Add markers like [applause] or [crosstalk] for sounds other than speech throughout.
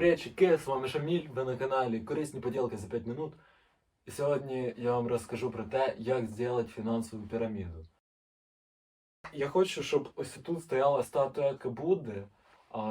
Привітчики, з вами Шаміль, ви на каналі Корисні поділки за 5 минут. І сьогодні я вам розкажу про те, як зробити фінансову піраміду. Я хочу, щоб ось тут стояла статуетка Будди,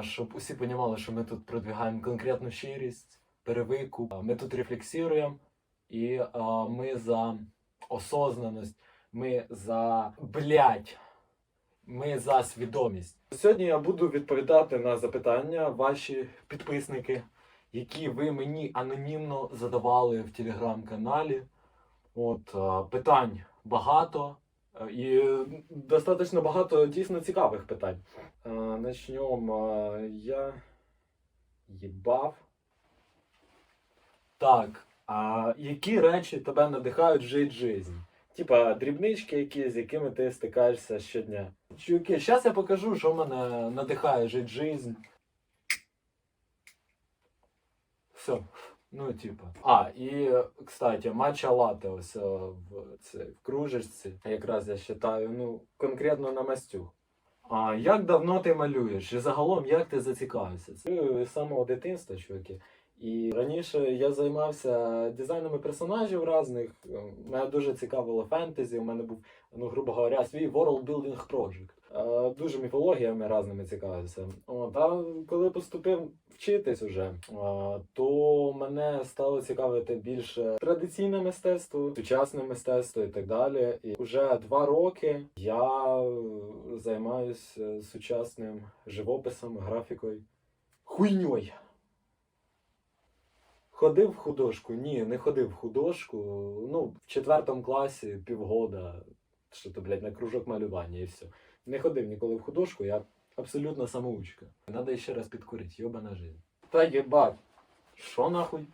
щоб усі розуміли, що ми тут продвигаємо конкретну щирість, перевикуп, ми тут рефлексуємо, і ми за осознаність, ми за блять. Ми за свідомість. Сьогодні я буду відповідати на запитання ваші підписники, які ви мені анонімно задавали в телеграм-каналі. От е, питань багато е, і достатньо багато дійсно цікавих питань. Е, Начнемо. Я їбав. Так. А які речі тебе надихають жити жизнь? Типа дрібнички якісь, з якими ти стикаєшся щодня. Чуваки, зараз я покажу, що мене надихає жити жизнь. Все. Ну, типа. А, і, кстати, матча лате ось е, в, це, в кружечці. Якраз я вважаю, ну, конкретно на мастю. А як давно ти малюєш? І загалом як ти зацікавився? Це з самого дитинства, чуваки. І раніше я займався дизайнами персонажів різних. Мене дуже цікавило фентезі. У мене був, ну, грубо говоря, свій world building project. Е, Дуже міфологіями різними цікавився. От, а коли поступив вчитись уже, е, то мене стало цікавити більше традиційне мистецтво, сучасне мистецтво і так далі. І вже два роки я займаюся сучасним живописом, графікою. Хуйньою. Ходив в художку? Ні, не ходив в художку. Ну, в четвертому класі півгода, що то, блядь, на кружок малювання і все. Не ходив ніколи в художку, я абсолютно самоучка. Надо ще раз підкурити, йобана жизнь. Та єбать. Що нахуй?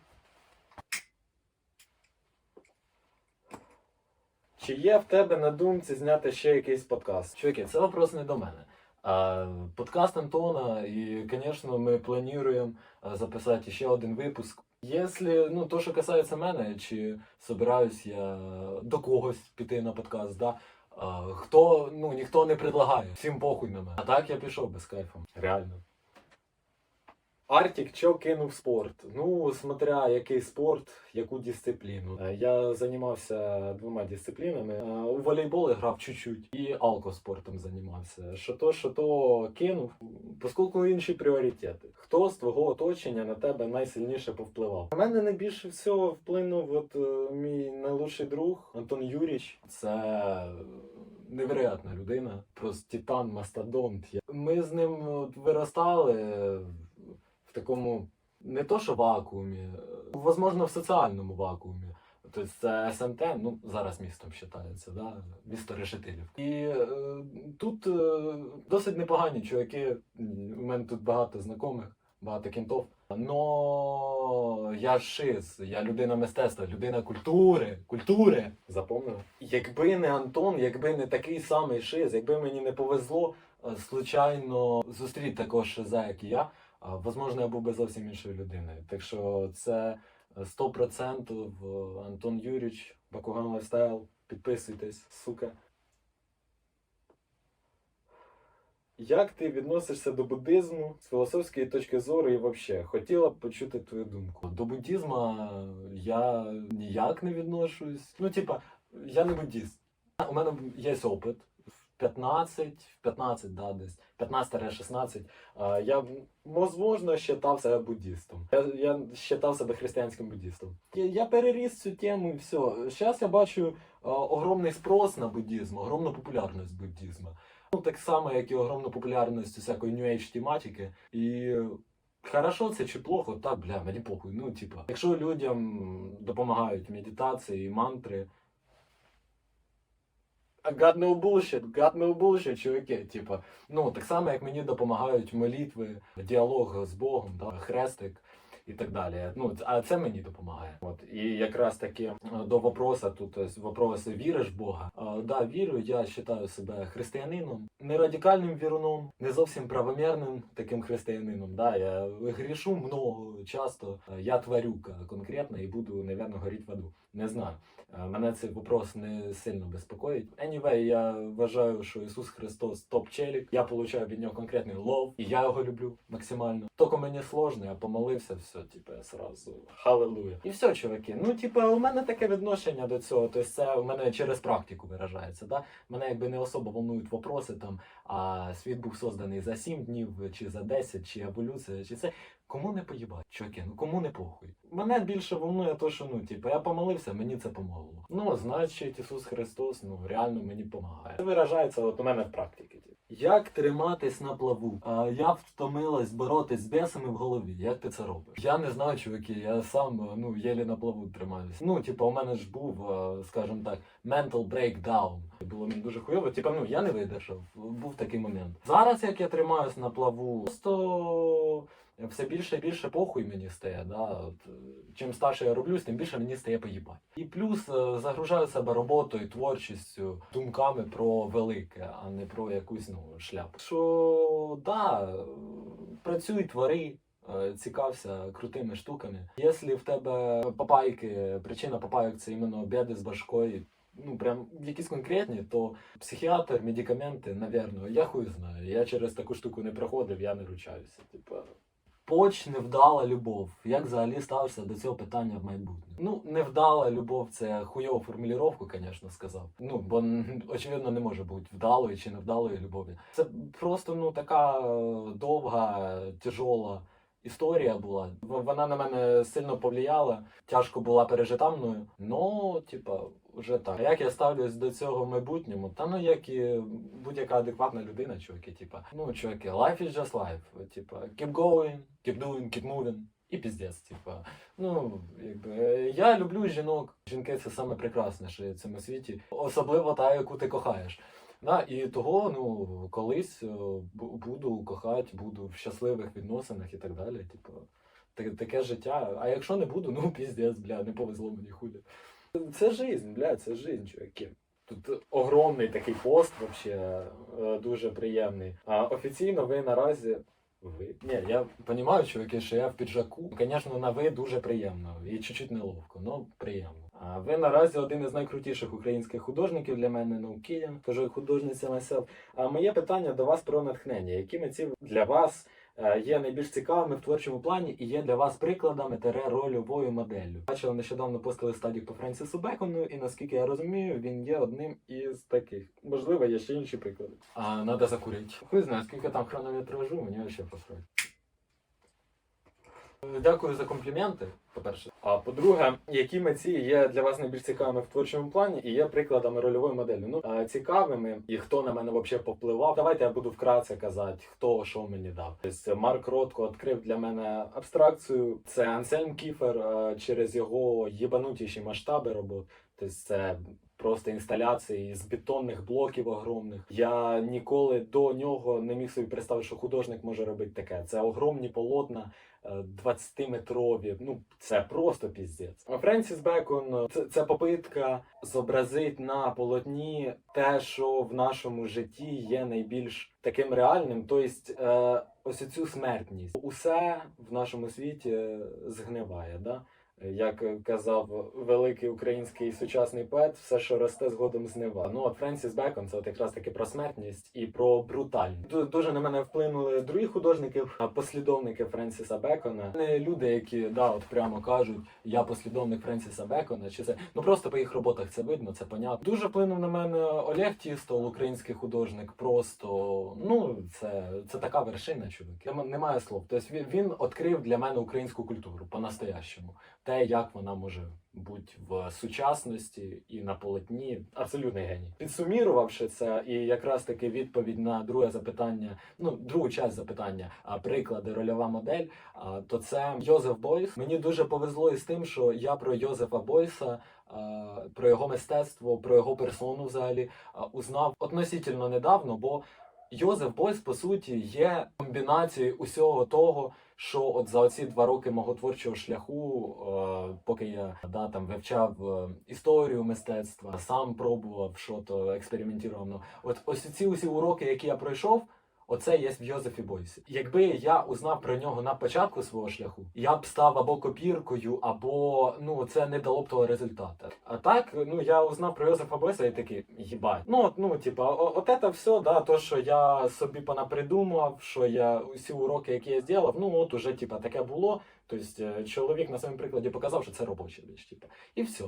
Чи є в тебе на думці зняти ще якийсь подкаст? Чуваки, це вопрос не до мене. А, подкаст Антона, і, звісно, ми плануємо записати ще один випуск. Якщо, ну, то, що касається мене, чи собираюсь я до когось піти на подкаст, да? а, хто, ну, ніхто не предлагає, всім похуй на мене. А так я пішов без кайфу. Реально. Артік що кинув спорт? Ну, смотря який спорт, яку дисципліну. Е, Я займався двома дисциплінами. Е, У волейбол грав чуть-чуть і алкоспортом займався. Що то, що то кинув, оскільки інші пріоритети. Хто з твого оточення на тебе найсильніше повпливав? На мене найбільше всього вплинув от, е, мій найлучший друг Антон Юріч. Це невероятна людина, просто титан, мастодонт. Ми з ним виростали в такому не то, що вакуумі, е, возможно, в соціальному вакуумі. Тобто це СМТ, ну зараз містом вважається, да? місто Решетилів. І е, тут е, досить непогані чуваки. У мене тут багато знайомих, багато кінтов. Но я шиз, я людина мистецтва, людина культури, культури. Запомнив. Якби не Антон, якби не такий самий шиз, якби мені не повезло е, случайно зустріти такого шиза, як і я, Возможно, я був би зовсім іншою людиною. Так що це е, 100% Антон Юріч, Бакуган Лайфстайл. Підписуйтесь, сука. Як ти відносишся до буддизму з філософської точки зору і взагалі? Хотіла б почути твою думку. До буддизму я ніяк не відношусь. Ну, типа, я не буддист. У мене є опит. В 15, 15, да, десь 15-16, я, можливо, вважав себе буддистом. Я, я вважав себе християнським буддистом. Я, переріс цю тему і все. Зараз я бачу огромний спрос на буддизм, огромну популярність буддизму. Ну, так само, як і огромну популярність усякої New Age тематики. І хорошо це чи плохо, так, бля, мені похуй. Ну, типа, якщо людям допомагають медитації, мантри, God no bullshit, God no bullshit, чуваки. Типа, ну так само, як мені допомагають молитви, діалог з Богом, да, хрестик і так далі. Ну а це мені допомагає. От і якраз таки е, до вопроса тут вопрос віриш в Бога. Е, да, вірю. Я вважаю себе християнином, не радикальним віруном, не зовсім правомірним таким християнином. Да, я грішу много часто. Е, Я тварюка конкретно і буду, напевно, горіти в аду. Не знаю. Е, Мене цей вопрос не сильно безпокоїть. Anyway, я вважаю, що Ісус Христос топ-челік. Я получаю від нього конкретний лов, і я його люблю максимально. Тільки мені сложно, я помолився, все, типу, я сразу халилуя. І все, чуваки. Ну, типу, у мене таке відношення до цього. Тобто це у мене через практику виражається. Да? Мене якби не особо волнують вопроси там, а світ був созданий за 7 днів, чи за 10, чи еволюція, чи це. Кому не поїбать, чуваки, ну кому не похуй. Мене більше волнує то, що ну, типу, я помолився, мені це помогло. Ну, значить, Ісус Христос, ну реально мені допомагає. Це виражається от у мене в практиці. Як триматись на плаву? А, я втомилась боротись з бесами в голові. Як ти це робиш? Я не знаю, чуваки, я сам ну єлі на плаву тримаюсь. Ну, типу, у мене ж був, скажімо так, mental breakdown. Було мені дуже хуйово. Типу, ну я не видержав. Був такий момент. Зараз, як я тримаюсь на плаву, просто все більше і більше похуй мені стає. Да? От, е, чим старше я роблюсь, тим більше мені стає поїбать. І плюс е, загружаю себе роботою, творчістю, думками про велике, а не про якусь ну, шляпу. Що да, працюй, твори. е, Цікався крутими штуками. Якщо в тебе папайки, причина папайок це іменно біди з башкою, ну прям якісь конкретні, то психіатр, медикаменти, навірно, я хуй знаю. Я через таку штуку не проходив, я не ручаюся. Типа. Поч невдала любов. Як взагалі ставишся до цього питання в майбутньому? Ну, невдала любов це хуйову формулювання, звісно, сказав. Ну, бо очевидно не може бути вдалої чи невдалої любові. Це просто ну така е, довга, тяжола історія була. Вона на мене сильно повлияла, тяжко була пережита мною. Ну, типа, вже так. А як я ставлюсь до цього в майбутньому? Та ну як і будь-яка адекватна людина, чуваки, типа, ну, чуваки, life is just life. Типа, keep going, keep doing, keep moving. І піздець, типа. Ну, якби я люблю жінок. Жінки це саме прекрасніше в цьому світі, особливо та, яку ти кохаєш. Да, і того, ну, колись е, буду кохати, буду в щасливих відносинах і так далі. Типу, таке життя. А якщо не буду, ну [laughs] піздець, бля, не повезло мені хулі. Це жизнь, бля, це жизнь, чуваки. Тут огромний такий пост, вообще, е, дуже приємний. А офіційно ви наразі. Ви? Ні, я розумію, чуваки, що я в піджаку. Звісно, на ви дуже приємно і чуть-чуть неловко, але приємно. А ви наразі один із найкрутіших українських художників для мене, Київ, кажу художниця myself. А моє питання до вас про натхнення. Які митці для вас є найбільш цікавими в творчому плані і є для вас прикладами тере рольовою моделлю? Бачили нещодавно постили стадік по Френсісу Бекону, і наскільки я розумію, він є одним із таких. Можливо, є ще інші приклади. А треба закурити. Хуй знає, скільки там хронометражу, мені ще посрать. Дякую за компліменти, по-перше. А по-друге, які митці є для вас найбільш цікавими в творчому плані і є прикладами рольової моделі. Ну цікавими і хто на мене взагалі повпливав. Давайте я буду вкратце казати, хто що мені дав. Тобто Марк Ротко відкрив для мене абстракцію. Це Ансельм Кіфер через його єбанутіші масштаби робот. Тобто це просто інсталяції з бетонних блоків огромних. Я ніколи до нього не міг собі представити, що художник може робити таке. Це огромні полотна. 20-метрові. Ну, це просто піздець. Френсіс Бекон це, це попитка зобразити на полотні те, що в нашому житті є найбільш таким реальним. Тобто, е, ось цю смертність. Усе в нашому світі згниває. Да? Як казав великий український сучасний поет, все, що росте, згодом знива. Ну от Френсіс Бекон це от якраз таки про смертність і про брутальність. Ду- Дуже на мене вплинули другі художники, послідовники Френсіса Бекона. Не люди, які да, от прямо кажуть, я послідовник Френсіса Бекона, чи це ну просто по їх роботах це видно, це понятно. Дуже вплинув на мене Олег Тістол, український художник. Просто ну це, це така вершина, чоловік. Немає слов. Тобто він, відкрив для мене українську культуру по-настоящему те, як вона може бути в сучасності і на полотні. Абсолютний геній. Підсумірувавши це, і якраз таки відповідь на друге запитання, ну другу часть запитання, а приклади рольова модель. А то це Йозеф Бойс. Мені дуже повезло із тим, що я про Йозефа Бойса. Про його мистецтво, про його персону взагалі узнав относительно недавно, бо Йозеф Бойс, по суті, є комбінацією усього того, що от за оці два роки мого творчого шляху, е, поки я да, там вивчав е, історію мистецтва, сам пробував що то експериментував. Ну, от ось ці усі уроки, які я пройшов. Оце є в Йозефі Бойсі. Якби я узнав про нього на початку свого шляху, я б став або копіркою, або ну це не дало б того результату. А так, ну я узнав про Йозефа Бойса і такий їбать. Ну от, ну типа, от це все, да, то, що я собі понапридумав, що я усі уроки, які я зробив, ну от уже типа таке було. Тобто е, чоловік на своєму прикладі показав, що це робоча річ, типа, і все.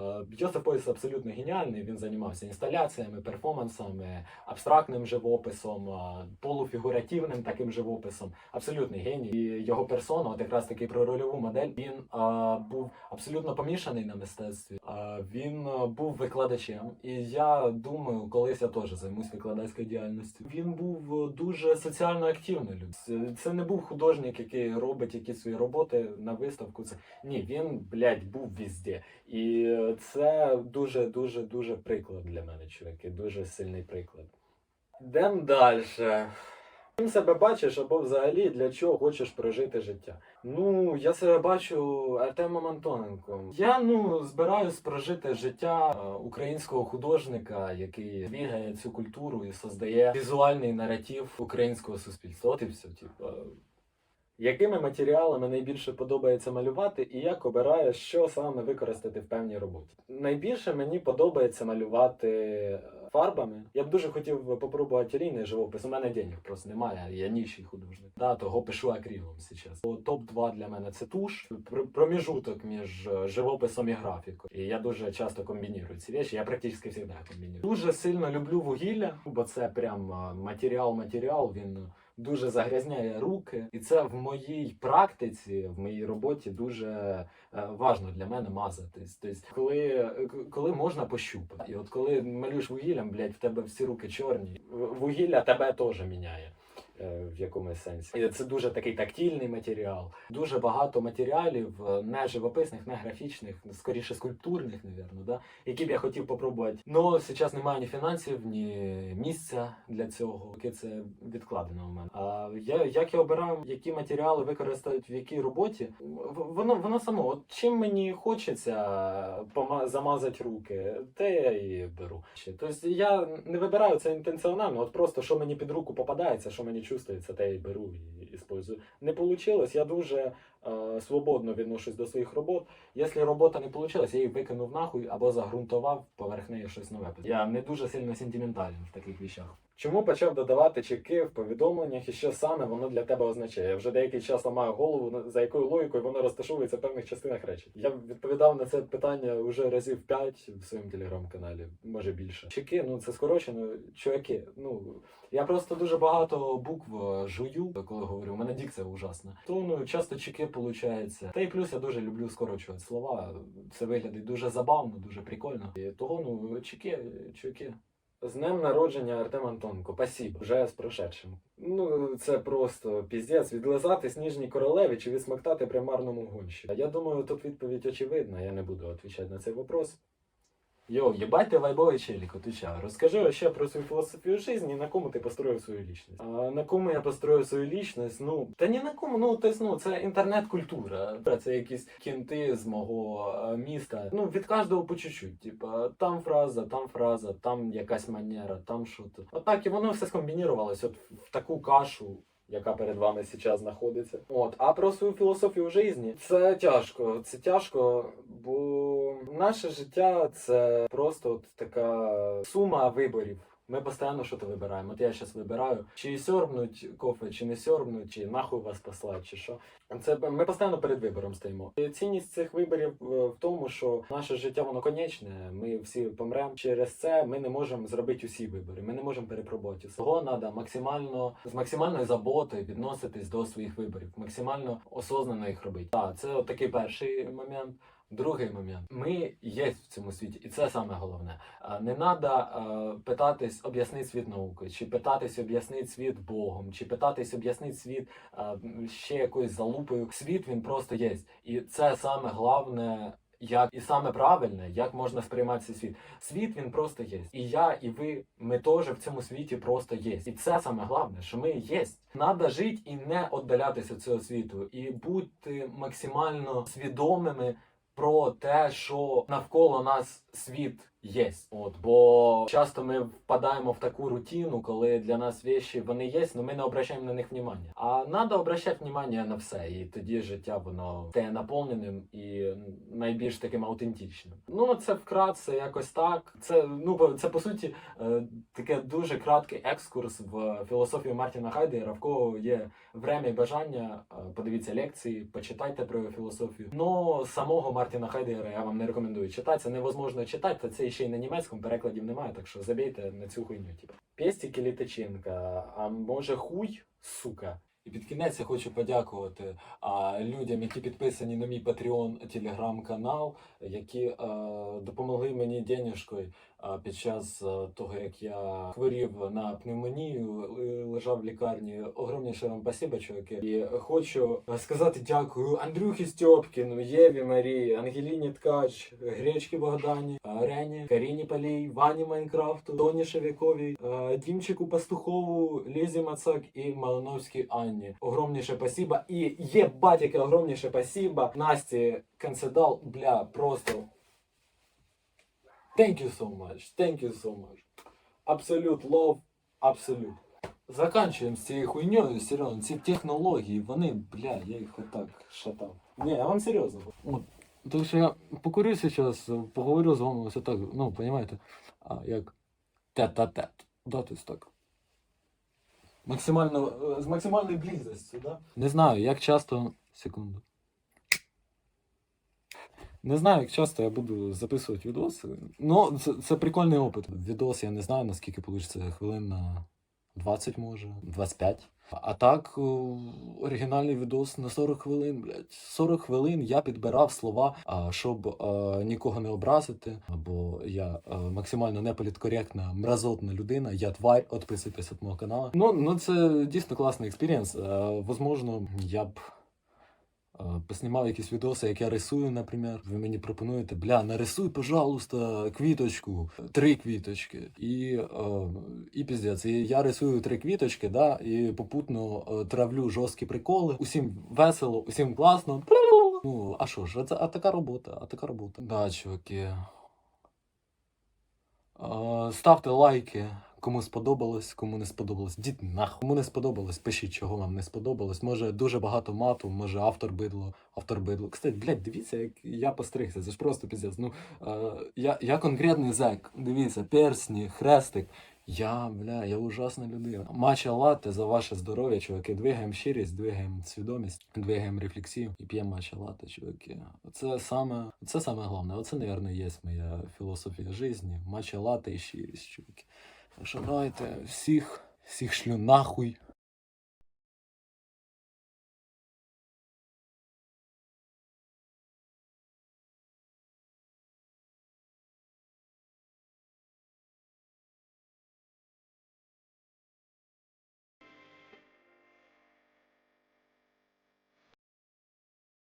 Е, Йозеф абсолютно геніальний. Він займався інсталяціями, перформансами, абстрактним живописом, е, полуфігуративним таким живописом. Абсолютний геній. І його персона, от якраз таки про рольову модель, він е, був абсолютно помішаний на мистецтві. Е, він був викладачем, і я думаю, колись я теж займусь викладацькою діяльністю. Він був дуже соціально активний. люд. Це- не був художник, який робить якісь свої роботи на виставку. Це ні, він блядь, був везде. І це дуже, дуже, дуже приклад для мене, чуваки. Дуже сильний приклад. Йдемо далі. Ким себе бачиш або взагалі для чого хочеш прожити життя? Ну, я себе бачу Артемом Антоненком. Я ну збираюсь прожити життя е, українського художника, який двігає цю культуру і создає візуальний наратив українського суспільства. Типу. Якими матеріалами найбільше подобається малювати, і як обираєш, що саме використати в певній роботі? Найбільше мені подобається малювати е, фарбами. Я б дуже хотів попробувати олійний живопис. У мене денег просто немає. Я ніший художник. Да, того пишу акрилом зараз. Топ 2 для мене це туш, проміжуток між е, живописом і графікою. І я дуже часто комбіную ці речі. Я практично завжди комбіную. Дуже сильно люблю вугілля, бо це прям е, матеріал-матеріал. Він дуже загрязняє руки, і це в моїй практиці, в моїй роботі дуже е, важно для мене мазатись. Тобто, коли, коли можна пощупати, і от коли малюєш вугіллям, блядь, в тебе всі руки чорні, вугілля тебе теж міняє. Е, В якомусь сенсі. Це дуже такий тактильний матеріал. Дуже багато матеріалів е, не живописних, не графічних, скоріше скульптурних, навірно, да? які б я хотів попробувати. Ну зараз немає ні фінансів, ні місця для цього. Поки це відкладено у мене. А я як я обираю, які матеріали використати в якій роботі, воно воно само. От чим мені хочеться пома- замазати руки, те я і беру. Тобто я не вибираю це інтенціонально, от просто що мені під руку попадається, що мені чувствується, те я і беру і использую. Не вийшло, я дуже е, свободно відношусь до своїх робот. Якщо робота не вийшла, я її викинув нахуй або загрунтував поверх неї щось нове. Я не дуже сильно сентиментальний в таких вещах. Чому почав додавати чеки в повідомленнях і що саме воно для тебе означає? Я вже деякий час ламаю голову за якою логікою воно розташовується в певних частинах речень. Я відповідав на це питання вже разів 5 в своєму телеграм-каналі, може більше. Чеки, ну це скорочено. Чуваки, ну я просто дуже багато букв е, жую, коли говорю. У мене дикція ужасна. То ну часто чеки получається. Та й плюс я дуже люблю скорочувати слова. Це виглядить дуже забавно, дуже прикольно. І того ну чеки, чуваки. З днем народження Артем Антонко, Пасіб, вже з прошедшим. Ну, це просто піздець, відлизати сніжній королеві чи відсмоктати примарному гонщі. Я думаю, тут відповідь очевидна, я не буду відповідати на цей вопрос. Йоу, єбать ти вайбовий челік, отвечаю. Розкажи ще про свою філософію життя, на кому ти построїв свою лічність. А на кому я построїв свою лічність? Ну, та ні на кому, ну, тобто, ну, це інтернет-культура. Це якісь кінти з мого міста. Ну, від кожного по чуть-чуть. Типа, там фраза, там фраза, там якась манера, там що то. Отак, і воно все скомбінірувалось от в таку кашу. Яка перед вами зараз знаходиться. От, а про свою філософію житті це тяжко. Це тяжко, бо наше життя це просто от така сума виборів. Ми постійно щось вибираємо. От я зараз вибираю, чи сьорбнуть кофе, чи не сьорбнуть, чи нахуй вас послати, чи що. Це ми постійно перед вибором стоїмо. І цінність цих виборів е, в тому, що наше життя воно конечне. Ми всі помремо. Через це ми не можемо зробити усі вибори. Ми не можемо перепробувати. Того треба максимально з максимальною заботою відноситись до своїх виборів, максимально осознанно їх робити. Так, це от такий перший момент. Другий момент. Ми є в цьому світі, і це саме головне. Не треба питатись об'яснити світ науки, чи питатись об'яснити світ Богом, чи питатись об'яснити світ ще якоюсь залупою. Світ він просто є. І це саме головне як і саме правильне, як можна сприймати світ. Світ він просто є. І я, і ви, ми теж в цьому світі просто є. І це саме головне, що ми є. Надо жити і не віддалятися від цього світу, і бути максимально свідомими про те, що навколо нас світ є. От бо часто ми впадаємо в таку рутину, коли для нас вещі вони є, але ми не обращаємо на них внимання. А треба обращати внимання на все, і тоді життя воно стає наповненим і найбільш таким аутентичним. Ну це вкратце якось так. Це ну це по суті е, таке дуже краткий екскурс в філософію Мартіна Хайдегера, в кого є время і бажання. е, Подивіться лекції, почитайте про філософію. Но самого Мартіна Хайдегера я вам не рекомендую читати. Це невозможно читати, та це ще й на німецькому перекладів немає, так що забійте на цю хуйню. Типу. Пєстіки літачинка, а може хуй, сука. І під кінець я хочу подякувати а, людям, які підписані на мій Patreon телеграм-канал, які а, допомогли мені денежкою під час того, як я хворів на пневмонію, лежав в лікарні. Огромніше вам спасибо, чуваки. І хочу сказати дякую Андрюхі Стьопкіну, Єві Марії, Ангеліні Ткач, Гречки Богдані, Рені, Каріні Палій, Вані Майнкрафту, Тоні Шевяковій, а, Дімчику Пастухову, Лізі Мацак і Малиновській Анні. Огромніше спасибо. І єбать, яке огромніше спасибо Насті Канцедал, бля, просто Thank you so much. Thank you so much. Абсолют love, абсолют. Заканчуємо з цією хуйньою, серйозно. Ці технології, вони, бля, я їх отак шатав. Ні, я вам серйозно. От. Так що я покурю зараз, поговорю з вами ось так, ну, розумієте, а, як тет-а-тет. Да, тобто так. Максимально, з максимальною близостю, да? Не знаю, як часто. Секунду. Не знаю, як часто я буду записувати відоси. Ну, це, це прикольний опит. Відос я не знаю, наскільки вийде хвилин на 20 може, 25. А так, оригінальний відос на 40 хвилин, блядь. 40 хвилин я підбирав слова, щоб нікого не образити. Бо я максимально неполіткоректна, мразотна людина, я тварь, відписуйтесь від мого каналу. Ну, ну це дійсно класний експірієнс. Е, возможно, я б. Поснімав якісь відоси, як я рисую, наприклад. Ви мені пропонуєте, бля, нарисуй, пожалуйста, квіточку, три квіточки. І, і піздець. І я рисую три квіточки, да, і попутно травлю жорсткі приколи. Усім весело, усім класно. Ну, а що ж, це, а така робота, а така робота. Да, чуваки. Ставте лайки. Кому сподобалось, кому не сподобалось, діть нахуй. Кому не сподобалось, пишіть, чого вам не сподобалось. Може дуже багато мату, може автор бидло, автор бидло. Кстати, блядь, дивіться, як я постригся. Це ж просто піздець. Ну е, я, я конкретний зек. Дивіться, персні, хрестик. Я, бля, я ужасна людина. Матча латте за ваше здоров'я, чуваки. Двигаємо щирість, двигаємо свідомість, двигаємо рефлексію і п'ємо матча латте, чуваки. Це саме, це саме головне. Оце, мабуть, є моя філософія життя. Матча латте і щирість, чуваки. Давайте всіх, всіх шлю нахуй.